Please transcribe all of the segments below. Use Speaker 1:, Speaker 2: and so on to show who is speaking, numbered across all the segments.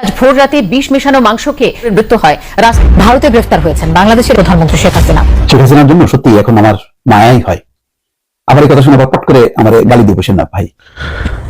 Speaker 1: আজ ভোর রাতে বিষ মেশানো মাংসকে মৃত্যু হয়। ভারতে গ্রেফতার হয়েছেন বাংলাদেশের প্রধানমন্ত্রী শেখ হাসিনা।
Speaker 2: শেখ হাসিনার জন্য সত্যি এখন আমার মায়াই হয়। আমার এই কথা শুনে পট করে আমার গালি দিয়ে বসেন না ভাই।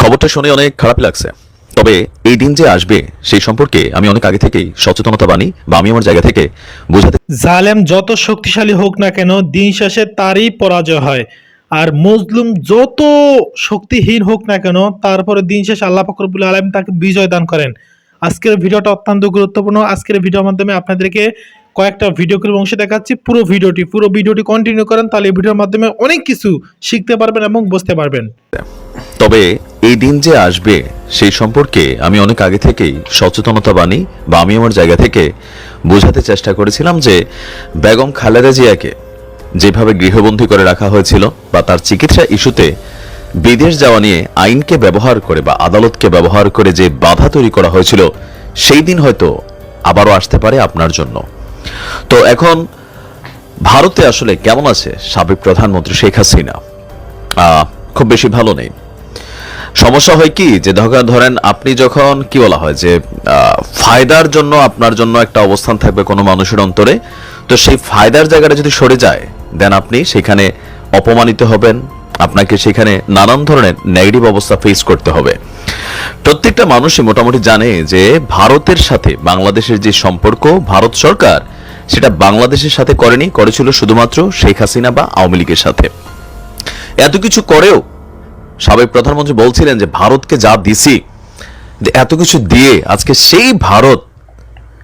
Speaker 3: খবরটা শুনে অনেক খারাপ লাগছে। তবে এই দিন যে আসবে সেই সম্পর্কে আমি অনেক আগে থেকেই সচেতনতা বানি বা আমি আমার জায়গা থেকে বোঝাতে
Speaker 4: জালেম যত শক্তিশালী হোক না কেন দিন শেষে তারই পরাজয় হয়। আর মজলুম যত শক্তিহীন হোক না কেন তারপরে দিন শেষে আল্লাহ ফকরবুল আলম তাকে বিজয় দান করেন। আজকের ভিডিওটা অত্যন্ত গুরুত্বপূর্ণ। আজকের ভিডিওর মাধ্যমে আপনাদেরকে কয়েকটা ভিডিও করে অংশে দেখাচ্ছি। পুরো ভিডিওটি পুরো ভিডিওটি কন্টিনিউ করেন, তাহলে এই ভিডিওর মাধ্যমে অনেক কিছু শিখতে পারবেন এবং বুঝতে পারবেন।
Speaker 3: তবে এই দিন যে আসবে, সেই সম্পর্কে আমি অনেক আগে থেকেই সচেতনতা বানি বা আমি আমার জায়গা থেকে বোঝাতে চেষ্টা করেছিলাম যে বেগম খালেদা জিয়াকে যেভাবে গৃহবন্দী করে রাখা হয়েছিল বা তার চিকিৎসা ইস্যুতে বিদেশ যাওয়া নিয়ে আইনকে ব্যবহার করে বা আদালতকে ব্যবহার করে যে বাধা তৈরি করা হয়েছিল, সেই দিন হয়তো আবারও আসতে পারে আপনার জন্য। তো এখন ভারতে আসলে কেমন আছে সাবেক প্রধানমন্ত্রী শেখ হাসিনা? খুব বেশি ভালো নেই। সমস্যা হয় কি যে ধর- ধরেন আপনি যখন, কি বলা হয় যে ফায়দার জন্য আপনার জন্য একটা অবস্থান থাকবে কোনো মানুষের অন্তরে, তো সেই ফায়দার জায়গাটা যদি সরে যায়, দেন আপনি সেখানে অপমানিত হবেন আপনাকে সেখানে নানান ধরনের নেগেটিভ অবস্থা ফেস করতে হবে। প্রত্যেকটা মানুষই মোটামুটি জানে যে ভারতের সাথে বাংলাদেশের যে সম্পর্ক, ভারত সরকার সেটা বাংলাদেশের সাথে করেনি, করেছিল শুধুমাত্র শেখ হাসিনা বা আওয়ামী লীগের সাথে। এত কিছু করেও সাবেক প্রধানমন্ত্রী বলছিলেন যে, ভারতকে যা দিছি এত কিছু দিয়ে আজকে সেই ভারত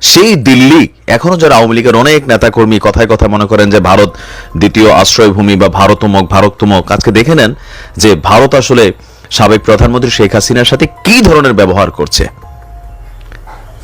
Speaker 3: সেই দিল্লি, এখনও যারা আওয়ামী লীগের অনেক নেতাকর্মী কথায় কথা মনে করেন যে ভারত দ্বিতীয় আশ্রয়ভূমি বা ভারতমক ভারতমক আজকে দেখে নেন যে ভারত আসলে সাবেক প্রধানমন্ত্রী শেখ হাসিনার সাথে কি ধরনের ব্যবহার করছে।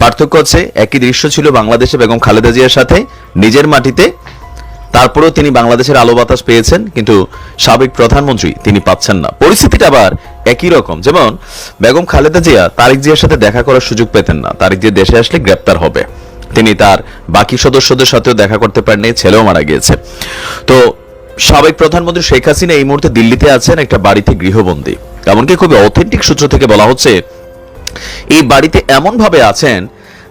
Speaker 3: পার্থক্য হচ্ছে, একই দৃশ্য ছিল বাংলাদেশে বেগম খালেদা জিয়ার সাথে, নিজের মাটিতে তারপরেও তিনি বাংলাদেশের আলো বাতাস পেয়েছেন, কিন্তু সাবেক প্রধানমন্ত্রী তিনি পাচ্ছেন না। পরিস্থিতিটা আবার একই রকম। যেমন, বেগম খালেদা জিয়া তারিক জিয়ার সাথে দেখা করার সুযোগ পেতেন না। তারিক জিয়া দেশে আসলে গ্রেপ্তার হবে। তিনি তার বাকি সদস্যদের সাথেও দেখা করতে পারেননি, ছেলেও মারা গিয়েছে। তো সাবেক প্রধানমন্ত্রী শেখ হাসিনা এই মুহূর্তে দিল্লিতে আছেন, একটা বাড়িতে গৃহবন্দী। এমনকি খুবই অথেন্টিক সূত্র থেকে বলা হচ্ছে, এই বাড়িতে এমন ভাবে আছেন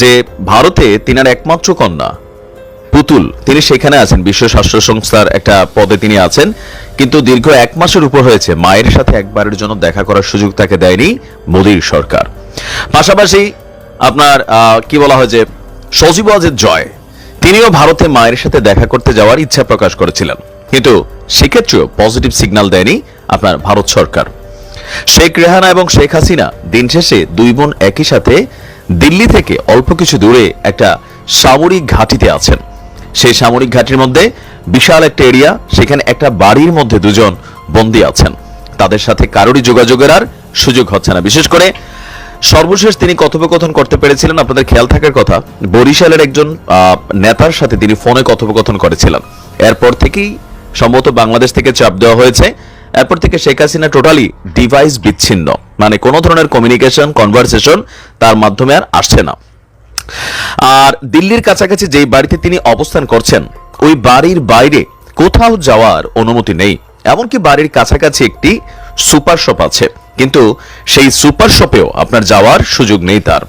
Speaker 3: যে ভারতে তিনার একমাত্র কন্যা। পুতুল তিনি সেখানে আছেন, বিশ্ব স্বাস্থ্য সংস্থার একটা পদে তিনি আছেন। কিন্তু দীর্ঘ এক মাসের উপর হয়েছে, মায়ের সাথে একবারের জন্য দেখা করার সুযোগ তাকে দেয়নি মোদীর সরকার। পাশাপাশি আপনার কি বলা হয় যে, সজীব ওয়াজেদ জয়, তিনিও ভারতে মায়ের সাথে দেখা করতে যাওয়ার ইচ্ছা প্রকাশ করেছিলেন। কিন্তু সেক্ষেত্রেও পজিটিভ সিগন্যাল দেয়নি আপনার ভারত সরকার। শেখ রেহানা এবং শেখ হাসিনা দিন শেষে দুই বোন একই সাথে দিল্লি থেকে অল্প কিছু দূরে একটা সামরিক ঘাঁটিতে আছেন। সেই সামরিক ঘাঁটির মধ্যে বিশাল একটা এরিয়া, সেখানে একটা বাড়ির মধ্যে দুজন বন্দী আছেন। তাদের সাথে কারোরই যোগাযোগের আর সুযোগ হচ্ছে না। বিশেষ করে সর্বশেষ তিনি কথোপকথন করতে পেরেছিলেন, আপনাদের খেয়াল থাকার কথা, বরিশালের একজন নেতার সাথে তিনি ফোনে কথোপকথন করেছিলেন। এরপর থেকেই সম্ভবত বাংলাদেশ থেকে চাপ দেওয়া হয়েছে। এরপর থেকে শেখ হাসিনা টোটালি ডিভাইস বিচ্ছিন্ন। মানে কোনো ধরনের কমিউনিকেশন, কনভারসেশন তার মাধ্যমে আর আসছে না। আর দিল্লির কাছাকাছি যেই বাড়িতে তিনি অবস্থান করছেন, ওই বাড়ির বাইরে কোথাও যাওয়ার অনুমতি নেই। এমনকি বাড়ির কাছাকাছি একটি সুপার শপ আছে। কিন্তু সেই সুপার শপেও আপনার যাওয়ার সুযোগ নেই তার।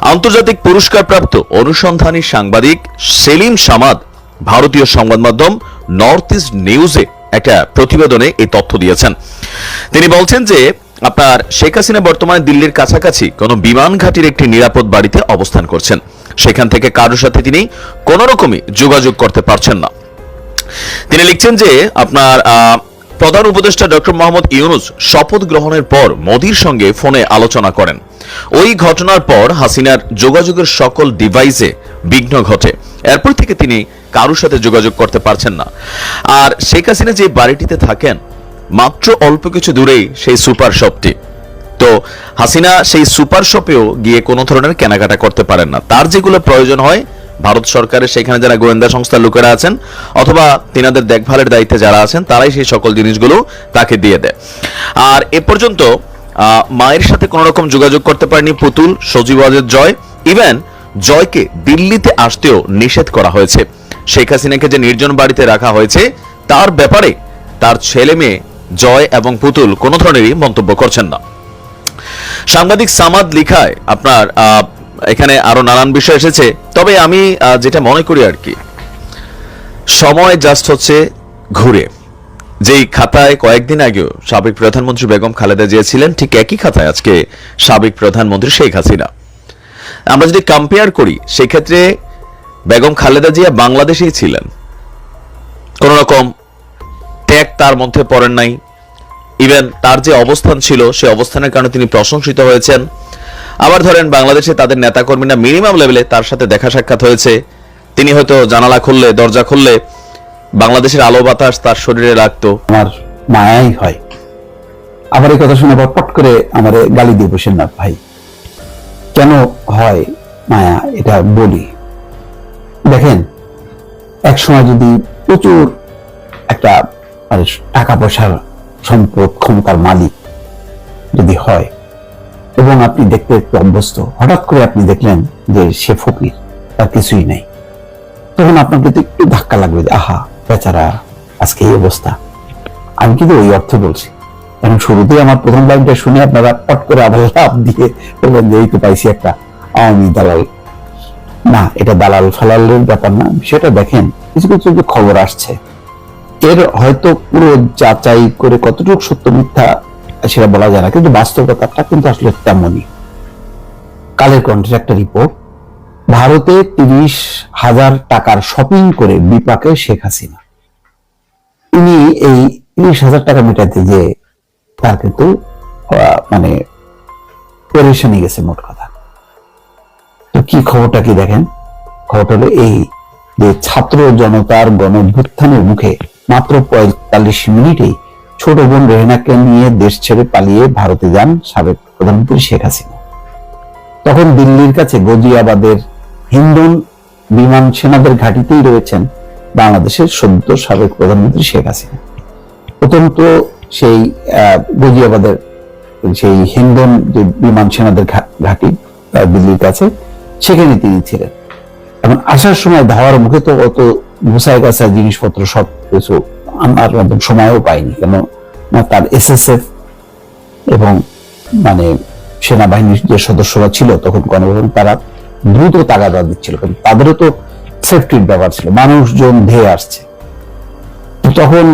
Speaker 3: আন্তর্জাতিক পুরস্কারপ্রাপ্ত অনুসন্ধানী সাংবাদিক সেলিম সামাদ ভারতীয় সংবাদ মাধ্যম নর্থ ইস্ট নিউজে একটা প্রতিবেদনে এই তথ্য দিয়েছেন। তিনি বলছেন যে আপনার শেখ হাসিনা বর্তমানে দিল্লির কাছাকাছি কোনো বিমান ঘাটির একটি নিরাপদ বাড়িতে অবস্থান করছেন। সেখান থেকে কারোর সাথে তিনি কোনো রকমই যোগাযোগ করতে পারছেন না। তিনি লিখছেন যে, আপনার প্রধান উপদেষ্টা ডক্টর মোহাম্মদ ইউনুস শপথ গ্রহণের পর মোদির সঙ্গে ফোনে আলোচনা করেন। ওই ঘটনার পর হাসিনার যোগাযোগের সকল ডিভাইসে বিঘ্ন ঘটে। এরপর থেকে তিনি কারোর সাথে যোগাযোগ করতে পারছেন না। আর শেখ হাসিনা যে বাড়িটিতে থাকেন মাত্র অল্প কিছু দূরেই সেই সুপার শপটি। তো হাসিনা সেই সুপার শপেও গিয়ে কোনো ধরনের কেনাকাটা করতে পারেন না। তার যেগুলো প্রয়োজন হয়, ভারত সরকারের সেখানে যারা গোয়েন্দা সংস্থার লোকেরা আছেন, অথবা তিনাদের দেখভালের দায়িত্বে যারা আছেন, তারাই সেই সকল জিনিসগুলো তাকে দিয়ে দেয়। আর এ পর্যন্ত মায়ের সাথে কোনো রকম যোগাযোগ করতে পারেনি পুতুল সজীব ওয়াজেদ জয়। ইভেন জয়কে দিল্লিতে আসতেও নিষেধ করা হয়েছে। শেখ হাসিনাকে যে নির্জন বাড়িতে রাখা হয়েছে, তার ব্যাপারে তার ছেলে মেয়ে জয় এবং পুতুল কোনো ধরনেরই মন্তব্য করছেন না। সাংবাদিক সামাদ লিখায়, আপনার এখানে আরও নানান বিষয় এসেছে, তবে আমি যেটা মনে করি আর কি, সময় জাস্ট হচ্ছে ঘুরে। যেই খাতায় কয়েকদিন আগেও সাবেক প্রধানমন্ত্রী বেগম খালেদা জিয়া ছিলেন, ঠিক একই খাতায় আজকে সাবেক প্রধানমন্ত্রী শেখ হাসিনা। আমরা যদি কম্পেয়ার করি, সেক্ষেত্রে বেগম খালেদা জিয়া বাংলাদেশেই ছিলেন। কোন রকম ত্যাগ তার মধ্যে পড়েন নাই। ইভেন তার যে অবস্থান ছিল সেই অবস্থানের কারণে তিনি প্রশংসিত হয়েছেন। আবার ধরেন, বাংলাদেশে তাদের নেতাকর্মীরা মিনিমাম লেভেলে তার সাথে দেখা সাক্ষাৎ হয়েছে। তিনি হয়তো জানালা খুললে, দরজা খুললে বাংলাদেশের আলো বাতাস তার শরীরে লাগতো।
Speaker 2: আমার মায়াই হয়। আবার এই কথা শুনে পট করে আমার গালি দিয়ে বসেন না, ভাই। কেন হয় মায়া, এটা বলি। দেখেন এক সময় যদি প্রচুর একটা মানে টাকা পয়সার সম্পদ, ক্ষমতার মালিক যদি হয় এবং আপনি দেখতে একটু অভ্যস্ত, হঠাৎ করে আপনি দেখলেন যে সে ফকির, তার কিছুই নেই। তখন আপনার প্রতি একটু ধাক্কা লাগবে যে, আহা, বেচারা, আজকে এই অবস্থা। আমি কিন্তু ওই অর্থে বলছি। এখন শুরুতেই আমার প্রথম লাইনটা শুনে আপনারা পট করে আবার লাভ দিয়ে বলবেন যে, এই তো পাইছি একটা আওয়ামী দালাল। না, এটা দালাল ফালালের ব্যাপার না। সেটা দেখেন, কিছু কিছু খবর আসছে এর হয়তো পুরো যাচাই করে কতটুকু সত্য মিথ্যা সেটা বলা যায় না, কিন্তু বাস্তবতাটা কিন্তু আসলে তেমনই। কালের কণ্ঠের একটা রিপোর্ট ভারতে তিরিশ হাজার টাকার শপিং করে বিপাকে শেখ হাসিনা। তিনি এই তিরিশ হাজার টাকা মেটাতে যে, তার কিন্তু মানে পরেশানি গেছে মোট কথা। তো কি খবরটা কি দেখেন? খবরটা হলো এই যে ছাত্র জনতার গণভ্যুত্থানের মুখে মাত্র পঁয়তাল্লিশ মিনিটেই ছোট বোন রেহেনাকে নিয়ে দেশ ছেড়ে পালিয়ে ভারতে যান সাবেক প্রধানমন্ত্রী শেখ হাসিনা। তখন দিল্লির কাছে গজিয়াবাদের হিন্দন বিমান সেনাদের ঘাঁটিতেই রয়েছেন বাংলাদেশের সদ্য সাবেক প্রধানমন্ত্রী শেখ হাসিনা। প্রথমত সেই গজিয়াবাদের সেই হিন্দন যে বিমান সেনাদের ঘাঁটি দিল্লির কাছে, সেখানে তিনি ছিলেন। এখন আসার সময় ধাওয়ার মুখে তো অত গুছায় গাছা জিনিসপত্র সব কিছু আমার সময়ও পাইনি। কেন না, তার এসএসএফ এবং মানে সেনাবাহিনীর যে সদস্যরা ছিল তখন গণভবন তারা দ্রুত তাগাদা দিচ্ছিল। কারণ তাদেরও তো সেফটির ব্যাপার ছিল, মানুষজন ধেয়ে আসছে। তখন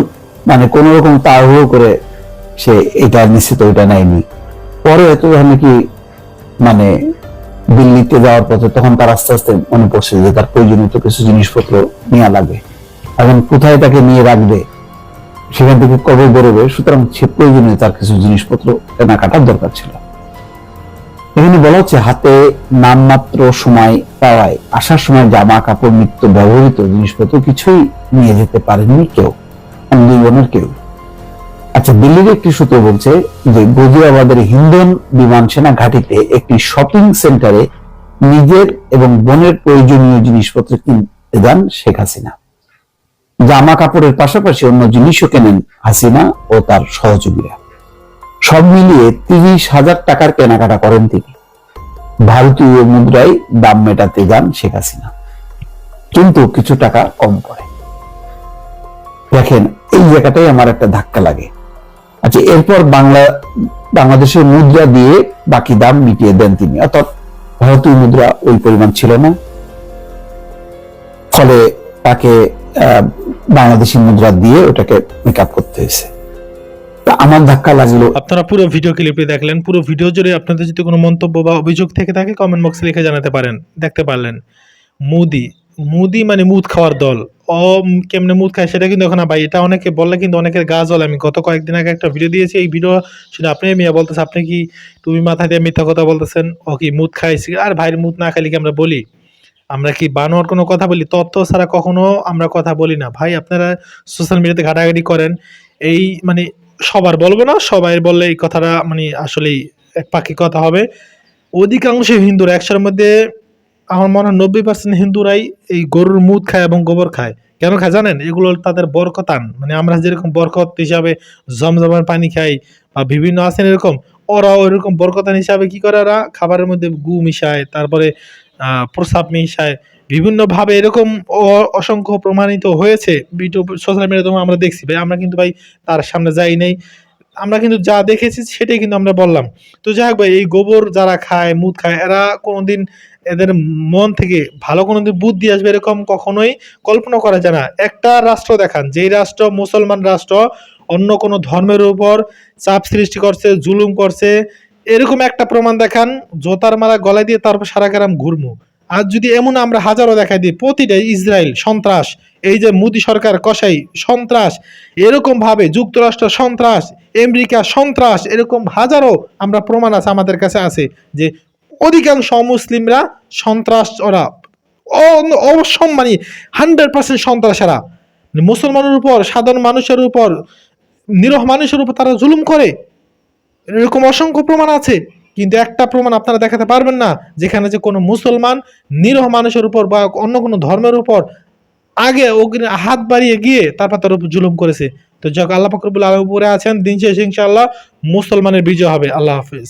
Speaker 2: মানে কোন রকম তাড়াহুড়ো করে সে এটা নিশ্চিত, ওইটা নেয়নি। পরে এত নাকি মানে দিল্লিতে যাওয়ার পথে তখন তার আস্তে আস্তে মনে পড়ছে যে তার প্রয়োজনীয় কিছু জিনিসপত্র নেওয়া লাগবে এখন কোথায় তাকে নিয়ে রাখবে? সেখান থেকে কবে বেরোবে? সুতরাং সে প্রয়োজনীয় তার কিছু জিনিসপত্র কেনাকাটার দরকার ছিল। এখানে বলা হচ্ছে, হাতে নামমাত্র সময় পাওয়ায় আসার সময় জামা কাপড় নিত্য ব্যবহৃত জিনিসপত্র কিছুই নিয়ে যেতে পারেননি কেউ। দুই বোনের কেউ। আচ্ছা দিল্লির একটি সূত্র বলছে যে গজিয়াবাদের হিন্দন বিমান সেনা ঘাঁটিতে একটি শপিং সেন্টারে নিজের এবং বোনের প্রয়োজনীয় জিনিসপত্র কিনতে যান শেখ হাসিনা। জামা কাপড়ের পাশাপাশি অন্য জিনিসও কেনেন হাসিনা ও তার সহযোগীরা। সব মিলিয়ে তিরিশ হাজার টাকার কেনাকাটা করেন তিনি। ভারতীয় মুদ্রায় দাম মেটাতে যান শেখ হাসিনা। কিন্তু কিছু টাকা কম পড়ে। দেখেন, এই জায়গাটাই আমার একটা ধাক্কা লাগে। আচ্ছা এরপর বাংলা, বাংলাদেশের মুদ্রা দিয়ে বাকি দাম মিটিয়ে দেন তিনি। অর্থাৎ ভারতীয় মুদ্রা ওই পরিমাণ ছিল না। ফলে তাকে বাংলাদেশি মুদ্রা দিয়ে ওটাকে মেক আপ করতে হয়েছে। আমার ধাক্কা লাগল।
Speaker 4: আপনারা পুরো ভিডিও ক্লিপটি দেখলেন। পুরো ভিডিও জুড়ে আপনাদের যদি কোনো মন্তব্য বা অভিযোগ থেকে থাকে কমেন্ট বক্সে লিখে জানাতে পারেন। দেখতে পারলেন। মুদি মুদি মানে মুদ খাওয়ার দল। ও কেমনে মুদ খায় সেটা কিন্তু এখন ভাই, এটা অনেকে বললে কিন্তু অনেকের গা জ্বলে। আমি গত কয়েকদিন আগে একটা ভিডিও দিয়েছি, এই ভিডিও শুনে আপনি মিয়া বলতেছে, আপনি কি তুমি মাথা দিয়ে মিথ্যা কথা বলতেছেন? ও কি মুদ খাইছি? আর ভাইয়ের মুদ না খাইলে কি আমরা বলি? আমরা কি বানোয়ার কোনো কথা বলি? তথ্য ছাড়া কখনো আমরা কথা বলি না। ভাই, আপনারা সোশ্যাল মিডিয়াতে ঘাটাঘাটি করেন। এই মানে সবার বলব না, সবাই বললে এই কথাটা মানে আসলেই এক পাখি কথা হবে। অধিকাংশ হিন্দুরা একশোর মধ্যে আমার মনে হয় নব্বই পার্সেন্ট হিন্দুরাই এই গরুর মুদ খায় এবং গোবর খায়। কেন খায় জানেন? এগুলো তাদের বরকতান। মানে আমরা যেরকম বরকত হিসাবে জমজমের পানি খাই বা বিভিন্ন আছেন এরকম ওরা ওইরকম বরকতান হিসাবে কি করে ওরা? খাবারের মধ্যে গু মিশায়, তারপরে প্রসাব মিশায়। বিভিন্ন ভাবে এরকম অসংখ্য প্রমাণিত হয়েছে। ভিডিও, সোশ্যাল মিডিয়াতে আমরা দেখছি। ভাই, আমরা কিন্তু ভাই তার সামনে যাই নাই। আমরা কিন্তু যা দেখেছি সেটাই কিন্তু আমরা বললাম। তো যাই হোক ভাই, এই গোবর যারা খায়, মুদ খায়, এরা কোনোদিন এদের মন থেকে ভালো কোনোদিন বুদ্ধি আসবে এরকম কখনোই কল্পনা করা যায় না। একটা রাষ্ট্র দেখান, যেই রাষ্ট্র মুসলমান রাষ্ট্র, অন্য কোনো ধর্মের উপর চাপ সৃষ্টি করছে, জুলুম করছে, এরকম একটা প্রমাণ দেখান, জোতার মালা গলায় দিয়ে তারপর সারা গ্রাম ঘুরমু। আর যদি এমন আমরা হাজারো দেখাই দিই প্রতিটাই ইসরায়েল সন্ত্রাস এই যে মোদী সরকার, কসাই, সন্ত্রাস, এরকম ভাবে যুক্তরাষ্ট্র সন্ত্রাস, আমেরিকা সন্ত্রাস, এরকম হাজারো আমরা প্রমাণ আছে আমাদের কাছে আছে যে অধিকাংশ মুসলিমরা সন্ত্রাস ওরা। অ- অবসম্মানী হান্ড্রেড পার্সেন্ট সন্ত্রাসেরা। মানে মুসলমানের উপর, সাধারণ মানুষের উপর, নিরহ মানুষের উপর তারা জুলুম করে। এরকম অসংখ্য প্রমাণ আছে, কিন্তু একটা প্রমাণ আপনারা দেখাতে পারবেন না, যেখানে যে কোনো মুসলমান নিরহ মানুষের উপর বা অন্য কোনো ধর্মের উপর আগে অগ্নি হাত বাড়িয়ে গিয়ে তারপর তার উপর জুলুম করেছে। তো যখন আল্লাহ ফকরবুল আলম উপরে আছেন, দিন শেষ ইনশাআল্লাহ মুসলমানের বিজয় হবে। আল্লাহ হাফিজ।